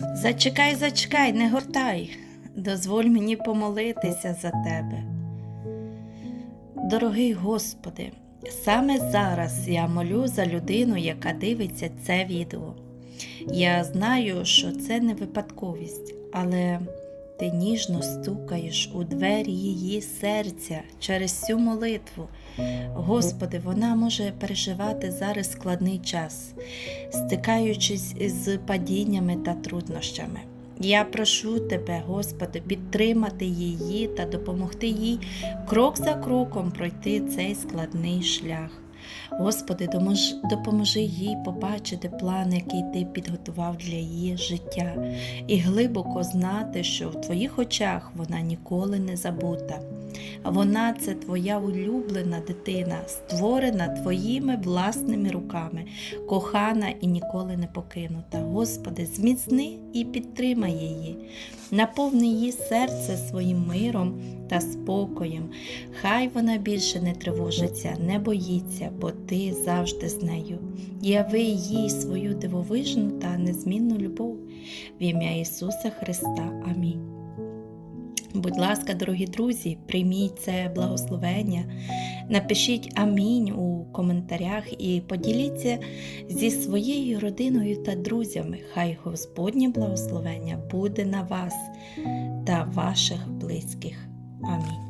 Зачекай, зачекай, не гортай. Дозволь мені помолитися за тебе. Дорогий Господи, саме зараз я молю за людину, яка дивиться це відео. Я знаю, що це не випадковість, але ти ніжно стукаєш у двері її серця через цю молитву. Господи, вона може переживати зараз складний час, стикаючись з падіннями та труднощами. Я прошу тебе, Господи, підтримати її та допомогти їй крок за кроком пройти цей складний шлях. Господи, допоможи їй побачити план, який ти підготував для її життя, і глибоко знати, що в твоїх очах вона ніколи не забута. Вона це твоя улюблена дитина, створена твоїми власними руками, кохана і ніколи не покинута. Господи, зміцни і підтримай її, наповни її серце своїм миром та спокоєм. Хай вона більше не тривожиться, не боїться, бо ти завжди з нею. Яви їй свою дивовижну та незмінну любов. В ім'я Ісуса Христа. Амінь. Будь ласка, дорогі друзі, прийміть це благословення, напишіть амінь у коментарях і поділіться зі своєю родиною та друзями. Хай Господнє благословення буде на вас та ваших близьких. Амінь.